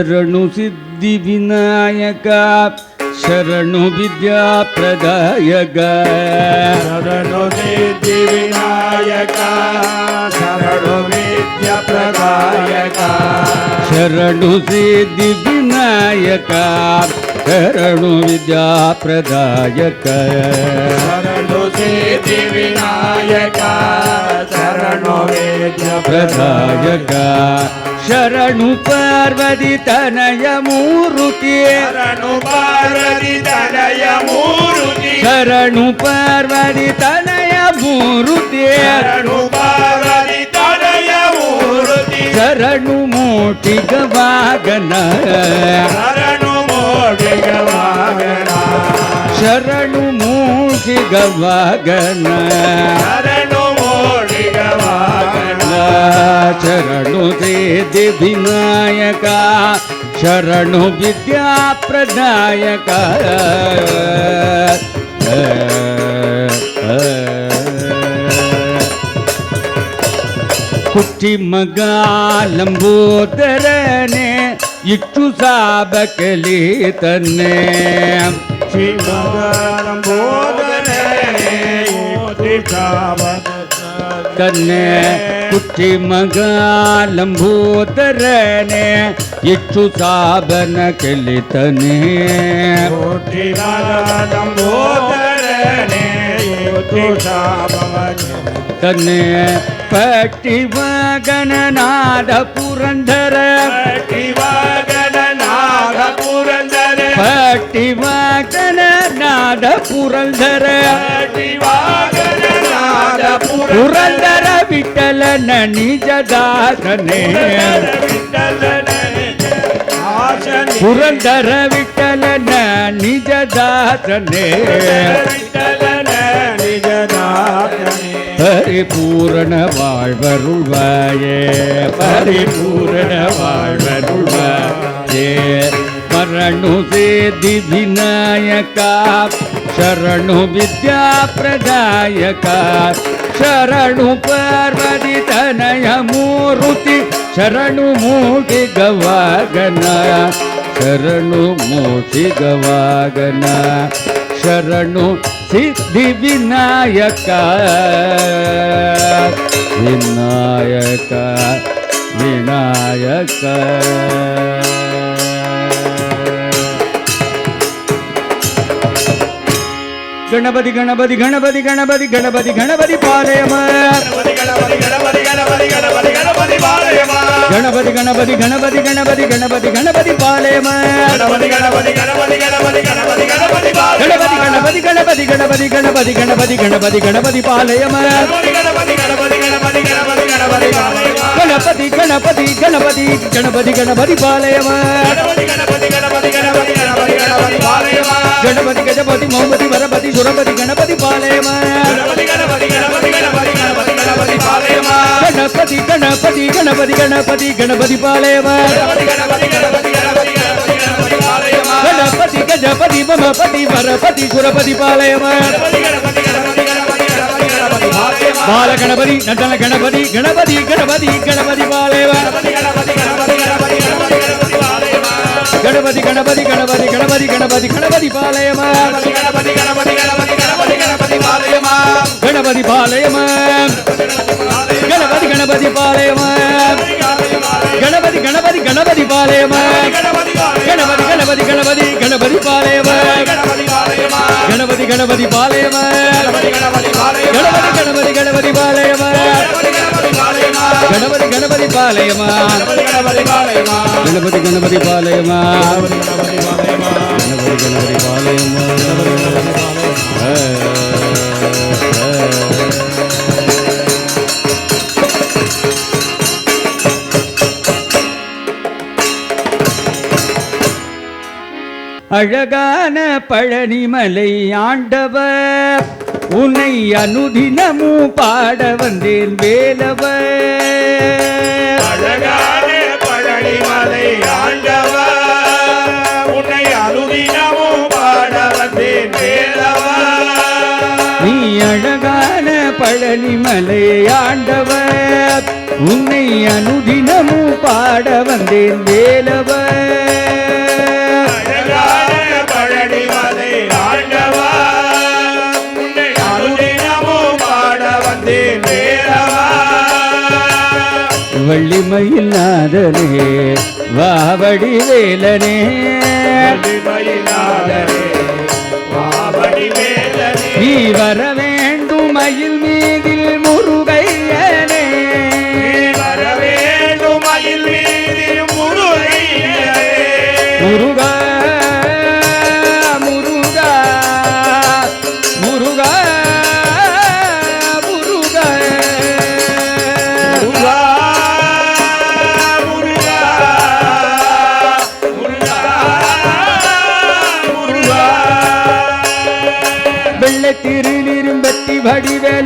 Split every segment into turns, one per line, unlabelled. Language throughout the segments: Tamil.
शरणु सिद्धि विनायक शरणु विद्या प्रदायक।
शरणु सिद्धि विनायक शरणु विद्या प्रदायक।
शरणु सिद्धि विनायक शरणु विद्या प्रदायक।
शरणु सिद्धि विनायक शरणु विद्या
प्रदायक। ಶರಣು ಪಾರ್ವತಿ ತನಯ ಮೂರುತಿ
ಶರಣು ಪಾರ್ವತಿ ತನಯ ಮೂರುತಿ
ಶರಣು ಪಾರ್ವತಿ ತನಯ ಮೂರುತಿ
ಶರಣು ಪಾರ್ವತಿ ತನಯ ಮೂರುತಿ
ಶರಣು ಮೋಟಿ ಗವಾಗನ
ಶರಣು ಮೋಟಿ ಗವಾಗನ
ಶರಣು ಮೂಟಿಗ चरण
दे विनायका, चरण
विद्या प्रदायका। कुटी मगा लंबोदरने इच्छु साबकली तन्ने श्री मगा लंबोदर ने साबक
கண்ணே
குற்றி மகாலம்பூதரனே இச்சு சாபன கிளித்தனே. குற்றி மகாலம்பூதரனே
இச்சு
சாபன கிளித்தனே. பட்டி வாகனநாத
புரந்தர. பட்டி
வாகனநாத புரந்தர. பட்டி
வாகனநாத புரந்தர.
பட்டி ಪುರಂದರ ವಿಠಲನ ನಿಜ ದಾಸನೆ ಪುರಂದರ ವಿಠಲನ ನಿಜ ದಾಸನೆ பரிபூரண வாழ்வருள்வாயே பரிபூரண வாழ்வருள்வாயே மரணு சேதி விநாயகா ಶರಣು ವಿದ್ಯಾ ಪ್ರದಾಯಕ ಶರಣು ಪಾರ್ವತಿ ತನಯ ಮೂರುತಿ ಶರಣು ಮೂಟಿ ಗವಾಗನ ಶರಣು ಮೂಟಿ ಗವಾಗನ ಶರಣು ಸಿದ್ಧಿ ವಿನಾಯಕ ವಿನಾಯಕ ವಿನಾಯಕ கணபதி கணபதி கணபதி கணபதி கணபதி கணபதி பாளையமர் கணபதி கணபதி கணபதி கணபதி கணபதி கணபதி பாளையமர் கணபதி கணபதி கணபதி கணபதி கணபதி கணபதி கணபதி கணபதி கணபதி கணபதி கணபதி கணபதி கணபதி கணபதி கணபதி கணபதி கணபதி கணபதி கணபதி கணபதி கணபதி பாளையமா கணபதி கணபதி கணபதி கணபதி கணபதி கணபதி பாளையமா கணபதி கணபதி மௌபதி வரபதி சுரபதி கணபதி பாளையமா கணபதி கணபதி கணபதி கணபதி கணபதி கணபதி பாளையமா மமபதி வரபதி சுரபதி பாளையமா பால கணபதி நடன கணபதி கணபதி கணபதி கணபதி பாலேவா கணபதி கணபதி கணபதி கணபதி கணபதி கணபதி பாலேவா கணபதி கணபதி கணபதி கணபதி பாளையம் கணபதி கணபதி பாளையம் கணபதி கணபதி கணபதி பாளையம் கணபதி கணபதி கணபதி கணபதி பாளையம் கணபதி கணபதி பாளையம் கணபதி கணபதி பாளையம் கணபதி கணபதி பாளையம் கணபதி கணபதி பாளையம் கணபதி கணபதி பாளையம்
அழகான பழனிமலை ஆண்டவர். உன்னை அனுதினமும் பாட வந்தேன்
வேலவர். அழகான பழனிமலை ஆண்டவர். உன்னை அனுதினமும் பாட வந்தேன் வேலவர்.
நீ அழகான பழனிமலை ஆண்டவர். உன்னை அனுதினமும் பாட வந்தேன்
வேலவர். வள்ளிமயில்லாதனே வாவடி வேலனே. நீ வர வேண்டும் மயில் மீ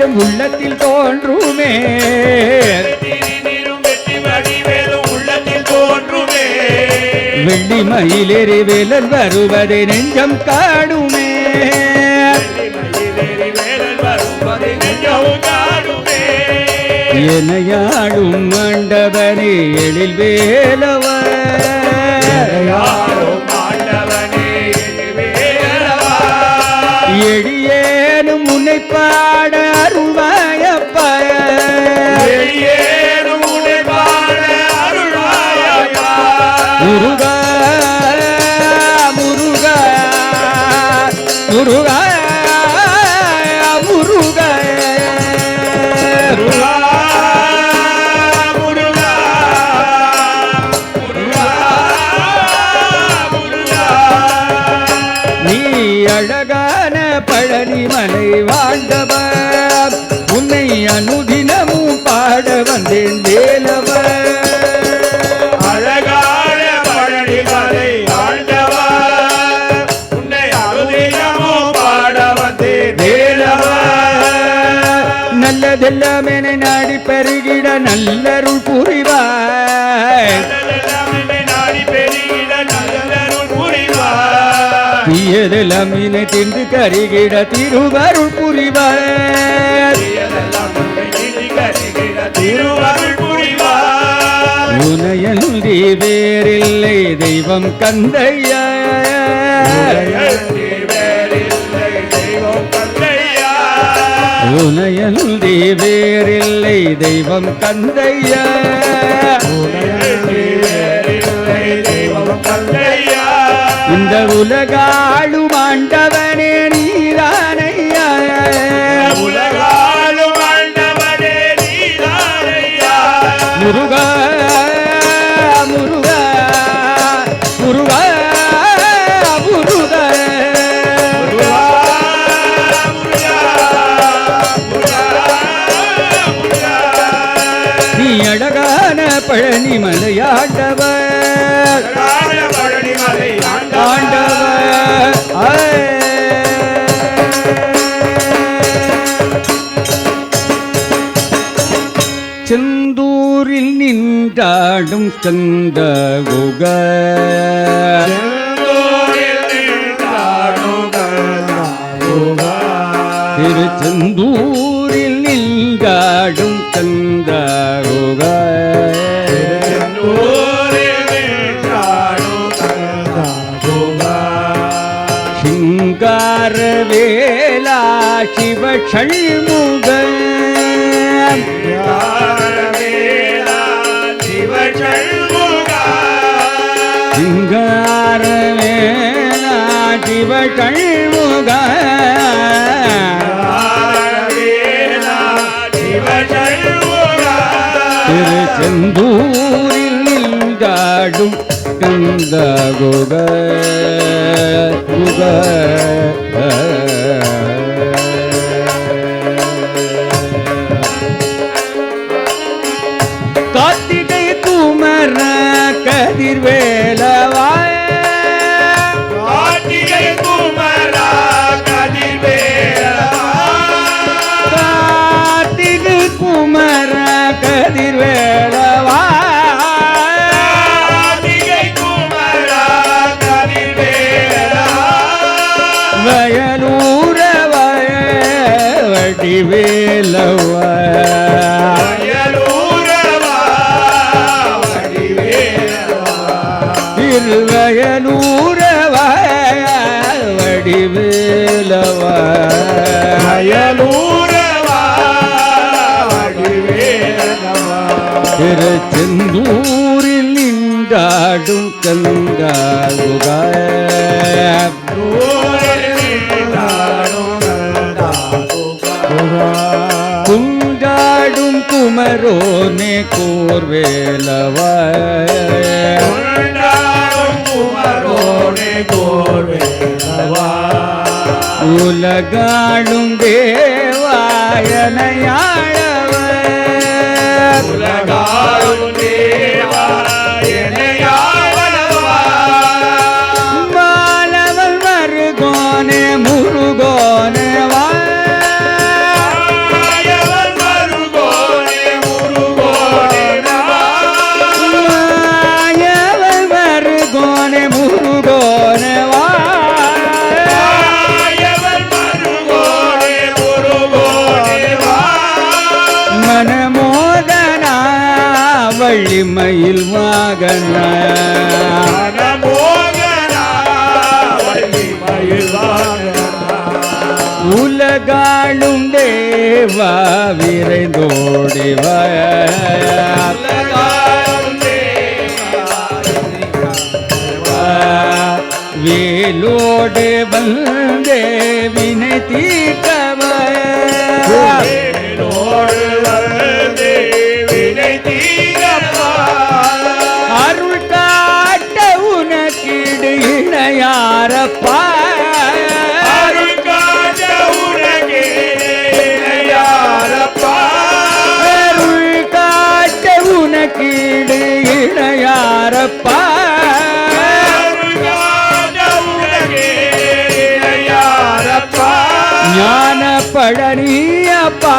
வடிவேலும் உள்ளத்தில் தோன்றுமே. வெள்ளி மயிலேறி வேலன் வருவதை நெஞ்சம்
காடுமே.
எனையாடும் மண்டபனே எழில் வேலவர். முருகா முருகா முருகா அழகான பழனி மலை வாழ்ந்தவர். உன்னை அனுதினமும் பாட வந்தேன். நம்மினை திண்டு கருகிட திருவருள்
புரிவர்.
உனையன்றி வேறில்லை தெய்வம் கந்தையா. உனையன்றி வேறில்லை தெய்வம் கந்தையா. இந்த உலகாளு ஆண்டவனே நீ செல்லும் சந்த குக. திருச்செந்தூரில் நின்றாடும் சந்த குக. சிங்காரவேலா சிவஷண் குக குக குண்டாடும் குமரோனே கோர்வேலவ உலகாடும் தேவாயனையாழவ. மாலவல் உலகாளும் தேவா விரைந்தோடிவ வேலோடு வந்தே வினை தீர்க்கவ இணையாரப்பா. ஞான பழனியப்பா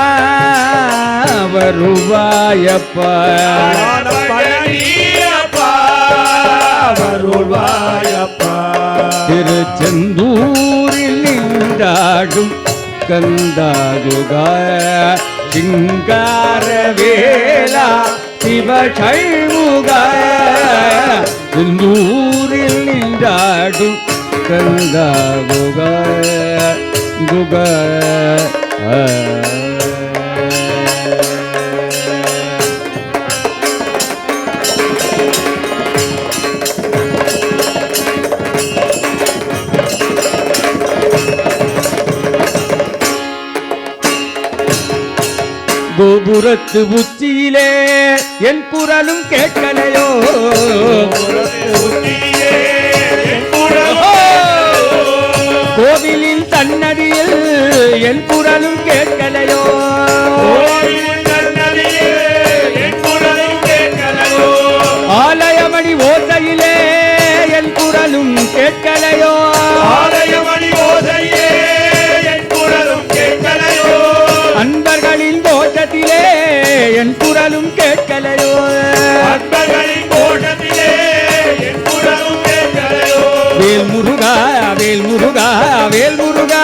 வருவாயப்பா.
வருவாயப்பா
അരുൾവായപ്പാ തിരുച്ചെന്തൂരിൽ നിന്നാടും കന്താകുക ശിങ്കാരവേല ശിവഷൈമുക. ചെന്തൂരിൽ നിന്നാടും കന്താകുക ഗുഗ. ആ கோபுரத்து உச்சியிலே என் குரலும் கேட்கலையோ? முருகா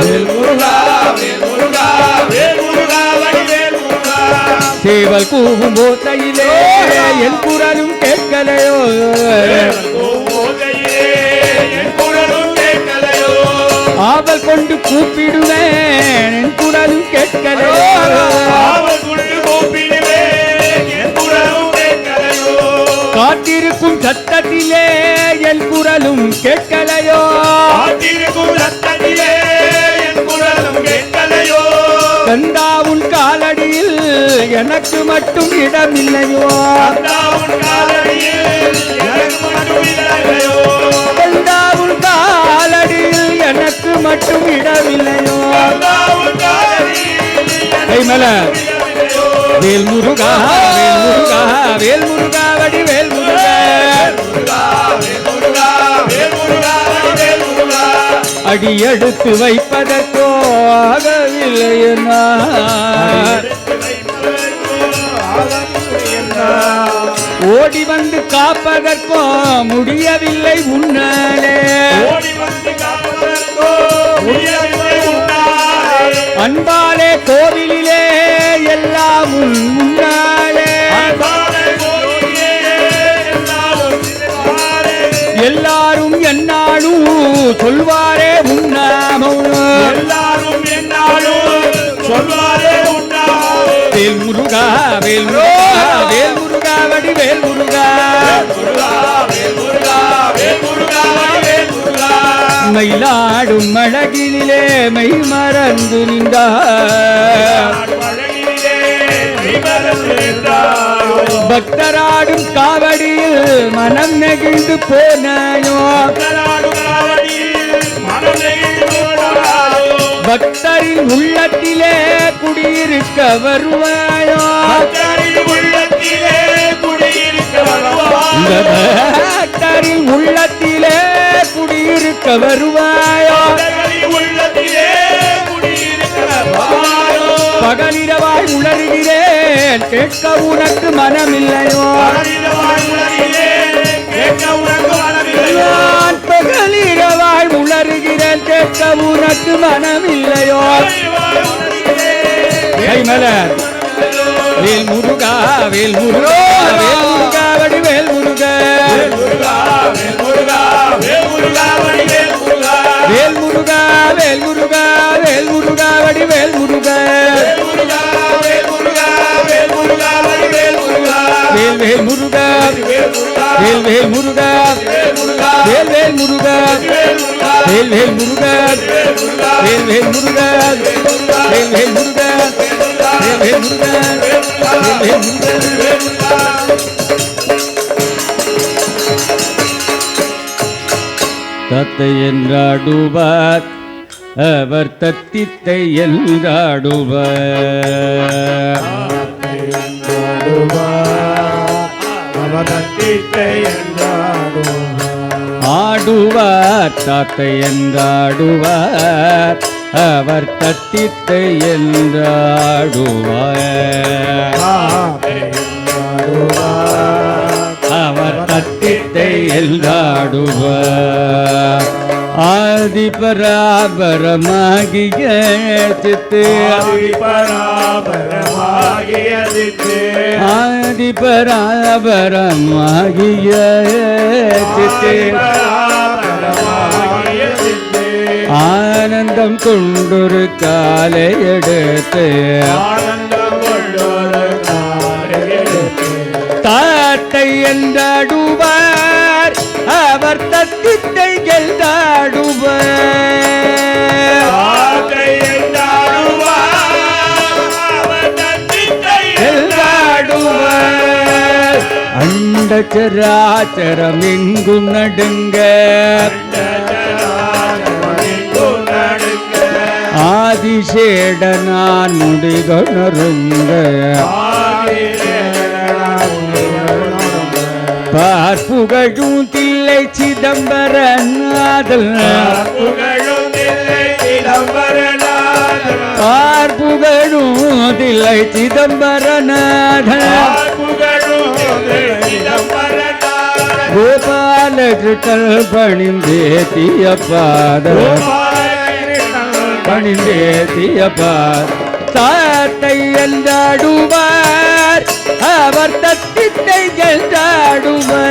வேல் முருகா வடி வேல் முருகா வேல் சேவல் கூவும் ஓசையிலே என் குரலும் கேட்கலையோ. ஆவல் கொண்டு கூப்பிடுவேன் என் குரலும் கேட்கலையோ. காத்திருக்கும் சத்தத்திலே என் குரலும் கேட்கலையோ? கந்தா உன் காலடியில் எனக்கு மட்டும் இடமில்லையோ? கந்தா உன் காலடியில் எனக்கு மட்டும் இடமில்லையோ? கைமல வேல் முருகா வேல் முருகா வேல் முருகா வடி வேல் முருகா. அடி எடுத்து வைப்பதற்கோ ஆகவில்லை என்னார். ஓடி வந்து காப்பதற்கோ முடியவில்லை உன்னாலே அன்பாலே கோவிலிலே எல்லாம் முன்னாலே சொல்வாரே உண்ணாமோ
எல்லாரும் என்னாலும் சொல்வாரே
வேல் முருகா வேல் முருகா வேல் முருகா வடி வேல் முருகா. மயிலாடும் மழகிலே மெய் மறந்து நின்றார். பக்தராடும் காவடியில் மனம் நெகிழ்ந்து போனாயோ? பக்தரின் உள்ளத்திலே குடியிருக்க வருவாயோ
பக்தரின் உள்ளத்திலே குடியிருக்க.
பக்தரின் உள்ளத்திலே குடியிருக்க வருவாயோ
உள்ளத்திலே.
பகலிரவாய் உணர்கிறேன் கேட்க உனக்கு மனமில்லையோ
கேட்க உனக்கு.
நான் பகலிரவாய் உணர்கிறேன். கேட்க உனக்கு மனமில்லையோ? கைமலர் வேல் முருகா வேல் முருகா வேல் முருகா வடி வேல் முருகா.
வேல் முருகா, வேல் முருகா, வேல் முருகா, வடிவேல் முருகா.
வேல் முருகா வேல் முருகா வேல் முருகா வடி வேல் முருகா.
வேல் முருகா, வேல் முருகா, வேல்வேல் முருகா வேல்வேல் முருகா,
வேல்வேல் முருகா
வேல்வேல் முருகா,
வேல்வேல் முருகா
வேல்வேல் முருகா,
வேல்வேல் முருகா
வேல்வேல் முருகா,
வேல் முருகா. தத்தை என்றாடுவார் அவர் தத்தித்தை என்றாடுவார்
அவதத்தித்தை என்றாடுவார்.
ஆடுவார் தாத்தை என்றாடுவார். அவர் தத்தித்தை என்றாடுவார். அவர் தத்தித்தை என்றாடுவார். ஆதிபராபரமாகிய சித்து.
பராபரமாகியதித்து
ஆதிபராபரமாகிய சித்து.
பராபரமாகியதித்து
ஆனந்தம் கொண்டொரு காலை எடுத்து. தாத்தை என்றாடுவார் அவர் தத்தித்தை எழுதாடுவார்
ஆகை என்றாடுவார், அவர்
நடுங்க
என்றாடுவார், நடுங்க
ஆதிசேடனான் முடிகொணருங்க பார்ப்புகழும் தில்லை சிதம்பரநாதல் பார்ப்புகழும் தில்லை சிதம்பரநாதல் கோபால கிருஷ்ணல் பணிந்தேத்திய பாத. பணிந்தேத்திய பாத. தாத்தை என்றாடுவார் அவர் தத்தித்தை என்றாடுவார்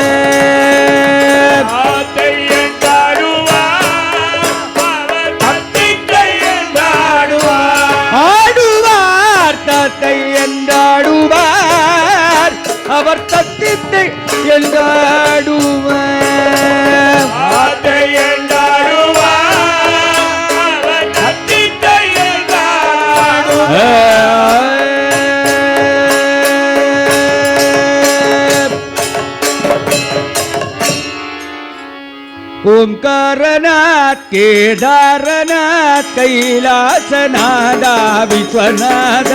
ஓம்காரநாத் கேதாரநாத் கைலாசநாதா விஸ்வநாத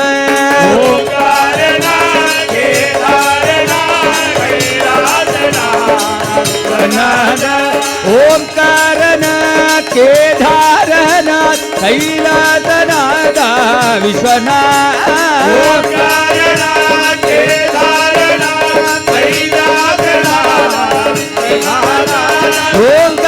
நாத ஓம்காரநாத் கேதாரநாத் கைலாசநாதா விஸ்வநாத ஓங்காரநாத்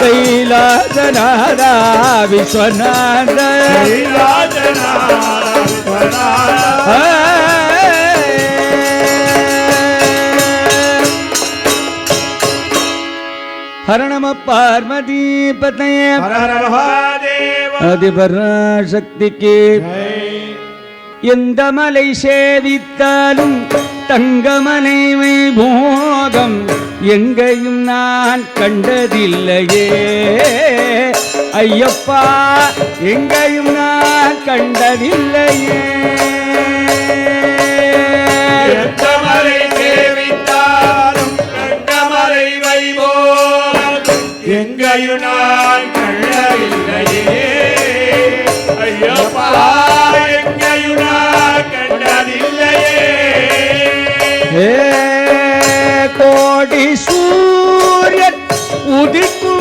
கைலாசநாத விஸ்வநாத
ஹரணம பார்வதி பதய
அதிபராசக்திக்கு எந்த மலை சேவித்தாலும் தங்கமலை மோகம் எங்கேயும் நான் கண்டதில்லையே. ஐயப்பா எங்கேயும் நான் கண்டதில்லையே.
எந்த மலை சேவித்தாலும் கண்டமலை வைபோம் எங்கையும் நான் கண்டதில்லையே. ஐயப்பா எங்கையும் நான் கண்டதில்லையே.
ஏ দুদিন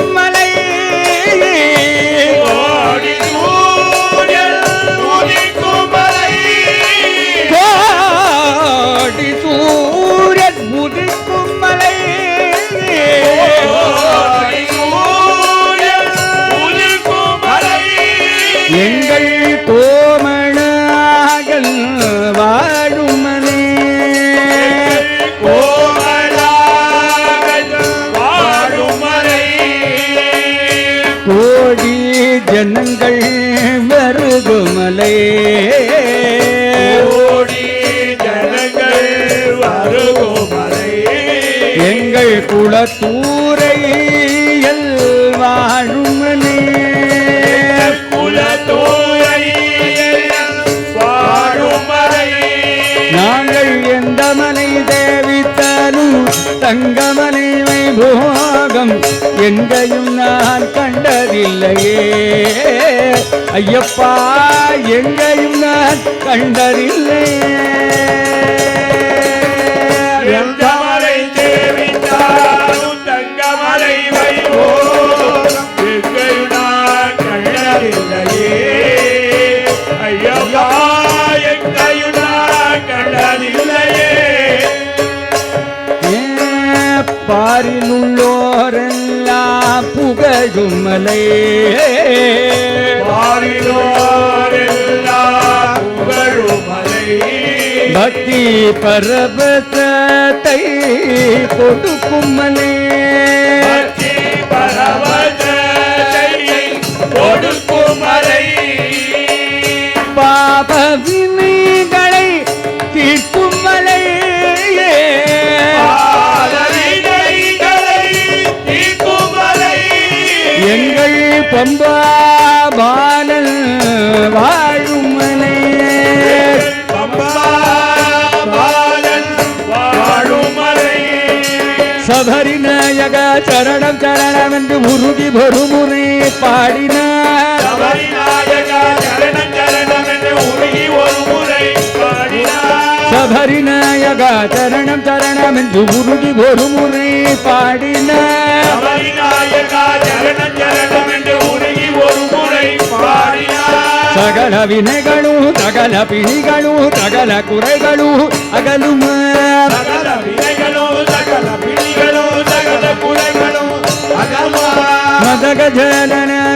எங்கேயும் நான் கண்டதில்லையே. ஐயப்பா எங்கேயும் நான் கண்டதில்லையே.
தங்கமலை மலை தங்கமலை வைவோம்
புகழும் மலை பக்தி பரபத்தை கொடுக்கும் மலை
பக்தி
எங்கள் பம்பா பாலன் வாழும் மலை
மலை
சபரிநாயக சரணம் சரணம் என்று உருகி ஒருமுறை பாடினார்.
பாடினார்.
சபரிநாயக சரணம் சரணம் என்று உருகி ஒருமுறை பாடினார். சகல வினைகளும் சகல பிணிகளும் சகல குறைகளும் அகலும்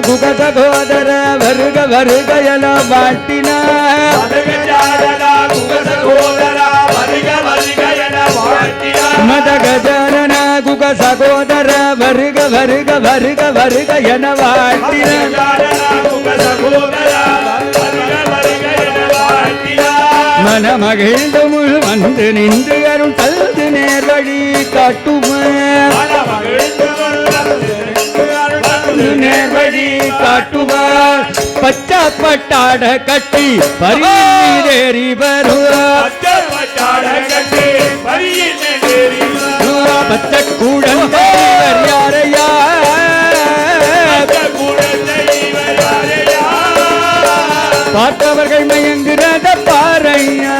குகசகோதரா வருக வருக என வாழ்த்தினார்
மதக ஜனன குக சகோதர வருக வருக வருக வருக என வாழ்த்தினார்
மதகஜாலனா குகசகோதரா வருக
வந்து நின்று அருள் தல்து நேர் வழி காட்டுவார் நேர் வழி காட்டுவார் பச்சை பட்டாட கட்டி பரிதேறி வருவார் பத்த
குழந்தை இவர் யாரையா?
பார்த்தவர்கள் மயங்குறத பாறையா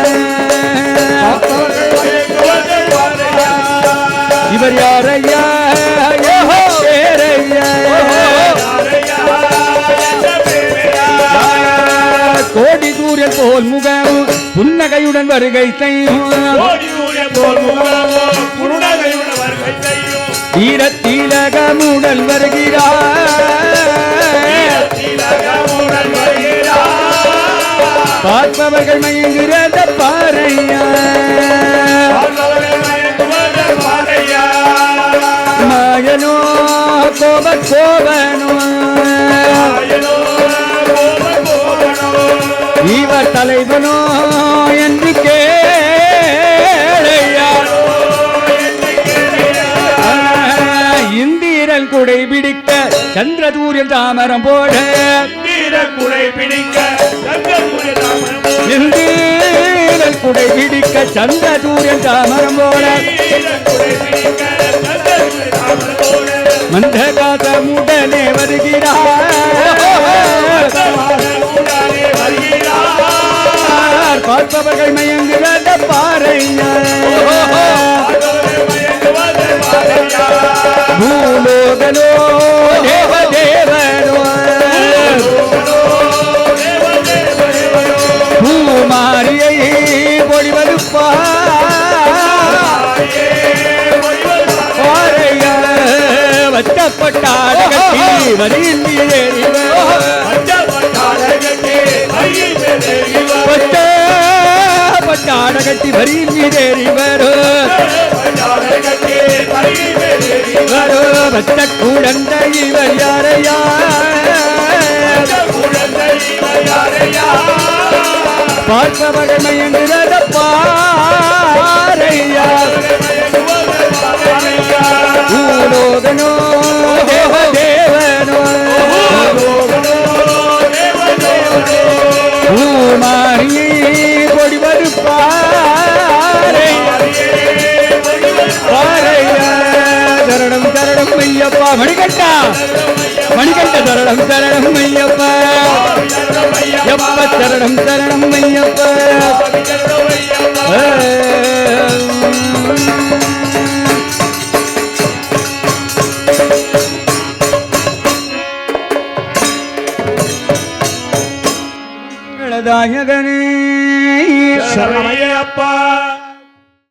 இவர் யாரையா?
கோடி சூரியன் போல் முகம் புன்னகையுடன் வருகை செய்யும்
ஈரத்திலகமுடன் வருகிறார். பார்ப்பவர்கள் மயங்குகிறத பாறையா மகனோ கோப கோபனோ. இவர் தலைவனோ என்று கேளையா இந்திரன் குடை பிடிக்க சந்திரதூரியன் தாமரம் போட.
தீர குடை பிடிக்க தங்கமுறை தாமரம்
இந்திரன் குடை பிடிக்க சந்திரதூரியன் தாமரம் போட. வருகிறார்.
உடனே வருகிறார்.
பார்ப்பவர்கள் மயங்குகிறத தேவ தேவனோ பூமாரியை பொழிவது பாறையா வச்சப்பட்டாட கட்டி வரியில் பட்டாட கட்டி வரியில் மீதேறி வரும் வரோ வச்ச கூடந்த இவர் யாரையா பார்ப்பவர்கள் மயங்குகிறத பாறையா பூலோகனோ ஐயப்பா மணிகண்டா மணிகண்ட சரணம் சரணம் ஐயப்பா எப்ப சரணம் சரணம் ஐயப்பா தாயகனே
சரணமையப்பா